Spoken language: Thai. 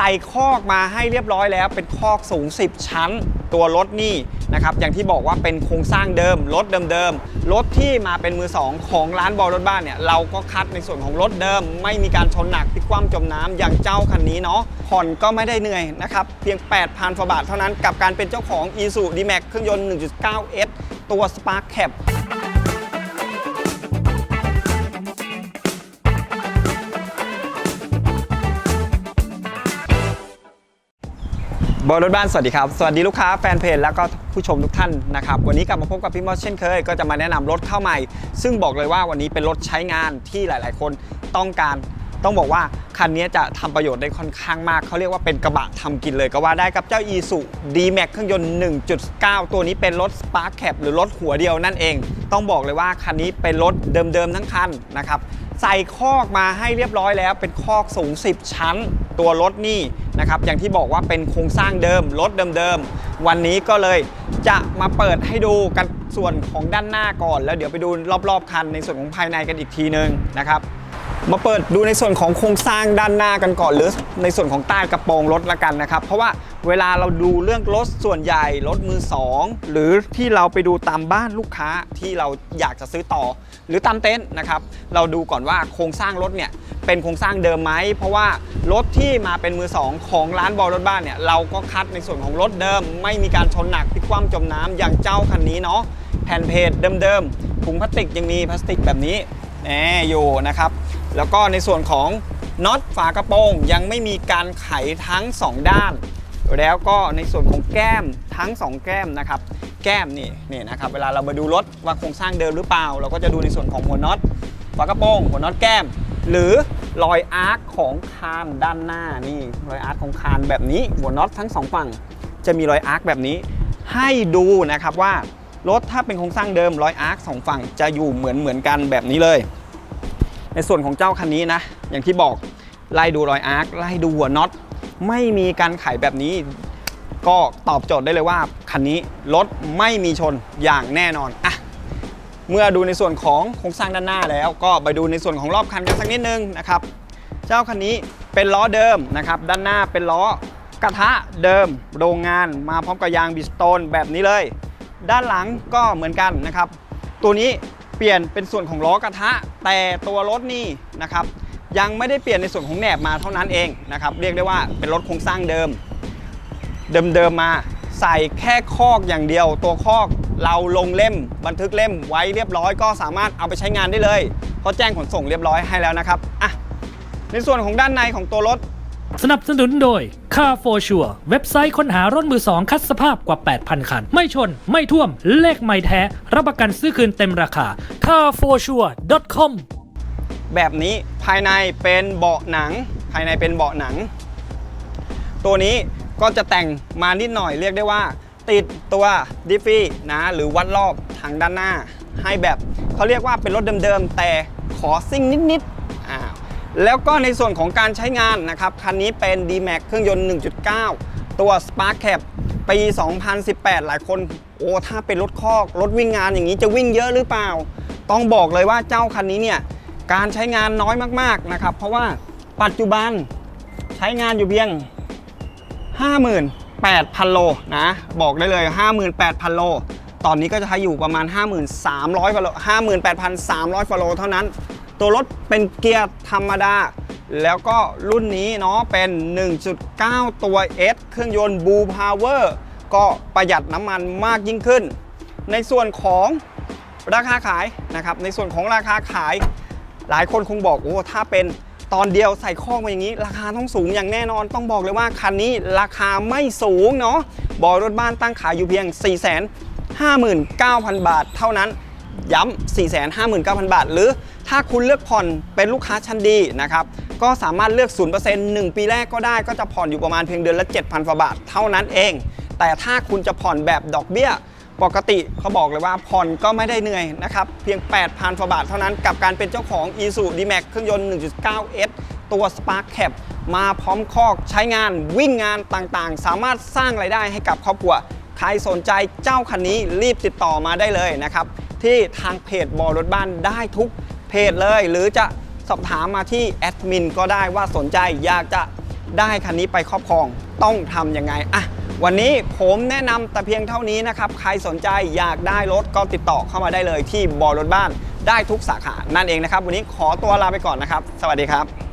ใส่คอกมาให้เรียบร้อยแล้ว เป็นคอกสูง 10 ชั้น ตัวรถนี่นะครับอย่างที่บอกว่าเป็นโครงสร้างเดิม รถเดิมๆรถที่มาเป็นมือสองของร้านบอลรถบ้านเนี่ยเราก็คัดในส่วนของรถเดิม ไม่มีการชนหนักพิกคว่ำจมน้ำอย่างเจ้าคันนี้เนาะผ่อนก็ไม่ได้เหนื่อยนะครับเพียง 8,000กว่าบาทเท่านั้นกับการเป็นเจ้าของ e s u D-Max เครื่องยนต์ 1.9S ตัว Spark Cap บอลรถบ้านสวัสดีครับ สวัสดีลูกค้าแฟนเพจแล้วก็ผู้ชมทุกท่านนะครับ วันนี้กลับมาพบกับพี่มอสเช่นเคย ก็จะมาแนะนำรถเข้าใหม่ ซึ่งบอกเลยว่าวันนี้เป็นรถใช้งานที่หลาย ๆ คนต้องการ ต้องบอกว่าคันนี้จะทำประโยชน์ได้ค่อนข้างมากเขาเรียกว่าเป็นกระบะทำกินเลยก็ว่าได้กับเจ้า e s u D-Max เครื่องยนต์ 1.9 ตัวนี้เป็นรถ Spark Cap หรือรถหัวเดียวนั่นเอง ต้องบอกเลยว่าคันนี้เป็นรถเดิม ๆ ทั้งคันนะครับใส่คอกมาให้เรียบร้อยแล้วเป็นคอกสูง 10 ชั้น ตัวรถนี่นะครับอย่างที่บอกว่าเป็นโครงสร้างเดิมรถเดิมๆวันนี้ก็เลยจะมาเปิดให้ดูกันส่วนของด้านหน้าก่อน แล้วเดี๋ยวไปดูรอบๆคันในส่วนของภายในกันอีกทีนึงนะครับ มาเปิดดูในส่วนของโครงสร้างด้านหน้ากันก่อนหรือในส่วนของใต้กระโปรงรถละกันนะครับ เพราะว่าเวลาเราดูเรื่องรถส่วนใหญ่รถมือสองหรือที่เราไปดูตามบ้านลูกค้าที่เราอยากจะซื้อต่อ หรือตามเต็นท์นะครับ เราดูก่อนว่าโครงสร้างรถเนี่ยเป็นโครงสร้างเดิมไหมเพราะว่ารถที่มาเป็นมือสองของร้านบอลรถบ้านเนี่ยเราก็คัดในส่วนของรถเดิม ไม่มีการชนหนักพลิกคว่ำจมน้ำอย่างเจ้าคันนี้เนาะแผ่นเพจเดิมๆถุงพลาสติกยังมีพลาสติกแบบนี้ แหมอยู่นะครับ แล้วก็ในส่วนของน็อตฝากระโปรงยังไม่มีการไขทั้ง 2 ด้าน แล้วก็ในส่วนของแก้มทั้ง 2 แก้มนะครับ แก้มนี่นี่นะครับเวลาเรามาดูรถว่าโครงสร้างเดิมหรือเปล่า เราก็จะดูในส่วนของหัวน็อตฝากระโปรงหัวน็อตแก้ม หรือรอยอาร์คของคานด้านหน้านี่รอยอาร์คของคานแบบนี้หัวน็อตทั้งสองฝั่งจะมีรอยอาร์คแบบนี้ ให้ดูนะครับว่ารถถ้าเป็นโครงสร้างเดิมรอยอาร์คสองฝั่งจะอยู่เหมือนเหมือนกันแบบนี้เลย ในส่วนของเจ้าคันนี้นะ อย่างที่บอกไล่ดูรอยอาร์คไล่ดูหัวน็อตไม่มีการไขแบบนี้ ก็ตอบโจทย์ได้เลยว่า คันนี้รถไม่มีชนอย่างแน่นอนอะเมื่อดูในส่วนของโครงสร้างด้านหน้าแล้ว ก็ไปดูในส่วนของรอบคันกันสักนิดนึงนะครับ เจ้าคันนี้เป็นล้อเดิมนะครับ ด้านหน้าเป็นล้อกระทะเดิมโรงงานมาพร้อมกับยางบิสโตนแบบนี้เลย ด้านหลังก็เหมือนกันนะครับ ตัวนี้ เปลี่ยนเป็นส่วนของล้อกระทะ แต่ตัวรถนี่นะครับยังไม่ได้เปลี่ยนในส่วนของแหนบมาเท่านั้นเองนะครับเรียกได้ว่าเป็นรถโครงสร้างเดิม เดิมๆมาใส่แค่คอกอย่างเดียว ตัวคอกเราลงเล่มบันทึกเล่มไว้เรียบร้อยก็สามารถเอาไปใช้งานได้เลยเพราะแจ้งขนส่งเรียบร้อยให้แล้วนะครับอะในส่วนของด้านในของตัวรถ สนับสนุนโดย Car for Sure เว็บไซต์ค้นหารถมือสองคัดสภาพกว่า 8,000 คัน ไม่ชน ไม่ท่วม เลขไม่แท้ รับประกันซื้อคืนเต็มราคา carforsure.com แบบนี้ภายในเป็นเบาะหนัง ภายในเป็นเบาะหนัง ตัวนี้ก็จะแต่งมานิดหน่อยเรียกได้ว่า ติดตัวดิฟฟี่นะหรือวัดรอบทางด้านหน้า ให้แบบเขาเรียกว่าเป็นรถเดิมๆแต่ขอซิ่งนิดๆ แล้วก็ในส่วนของการใช้งานนะครับ คันนี้เป็น D-Max เครื่องยนต์ 1.9 ตัว Spark Cap ปี 2018 หลายคน โอ้ถ้าเป็นรถคอก รถวิ่งงานอย่างนี้จะวิ่งเยอะหรือเปล่า ต้องบอกเลยว่าเจ้าคันนี้เนี่ยการใช้งานน้อยมากๆนะครับ เพราะว่าปัจจุบันใช้งานอยู่เพียง 58,000 โลนะ บอกได้เลย 58,000 โล ตอนนี้ก็จะใช้อยู่ประมาณ 53,000กว่าโล58,300กว่าโลเท่านั้น ตัวรถเป็นเกียร์ธรรมดา แล้วก็รุ่นนี้เนาะเป็น 1.9 ตัว S เครื่องยนต์ Blue Power ก็ประหยัดน้ำมันมากยิ่งขึ้น ในส่วนของราคาขายนะครับ ในส่วนของราคาขาย หลายคนคงบอกโอ้ถ้าเป็นตอนเดียวใส่ข้อมาอย่างนี้ ราคาต้องสูงอย่างแน่นอนต้องบอกเลยว่าคันนี้ราคาไม่สูงเนาะบอยรถบ้านตั้งขายอยู่เพียง 459,000 บาทเท่านั้น ย้ำ459,000 บาท หรือถ้าคุณเลือกผ่อนเป็นลูกค้าชั้นดีนะครับ ก็สามารถเลือก 0% 1 ปีแรกก็ได้ ก็จะผ่อนอยู่ประมาณเพียงเดือนละ 7,000กว่าบาทเท่านั้นเอง แต่ถ้าคุณจะผ่อนแบบดอกเบี้ย ปกติเขาบอกเลยว่าผ่อนก็ไม่ได้เหนื่อยนะครับ เพียง 8,000กว่าบาทเท่านั้นกับการเป็นเจ้าของ e s u D-Max เครื่องยนต์ 1.9S ตัว Spark Cap มาพร้อมคอกใช้งานวิ่งงานต่างๆ สามารถสร้างไรายได้ให้กับครอบครัว ใครสนใจเจ้าคันนี้รีบติดต่อมาได้เลยนะครับ ที่ทางเพจบอรถบ้านได้ทุกเพจเลย หรือจะสอบถามมาที่แอดมินก็ได้ว่าสนใจอยากจะได้คันนี้ไปครอบครองต้องทำยังไงอะวันนี้ผมแนะนำแต่เพียงเท่านี้นะครับ ใครสนใจอยากได้รถก็ติดต่อเข้ามาได้เลยที่บอรถบ้านได้ทุกสาขา นั่นเองนะครับ วันนี้ขอตัวลาไปก่อนนะครับ สวัสดีครับ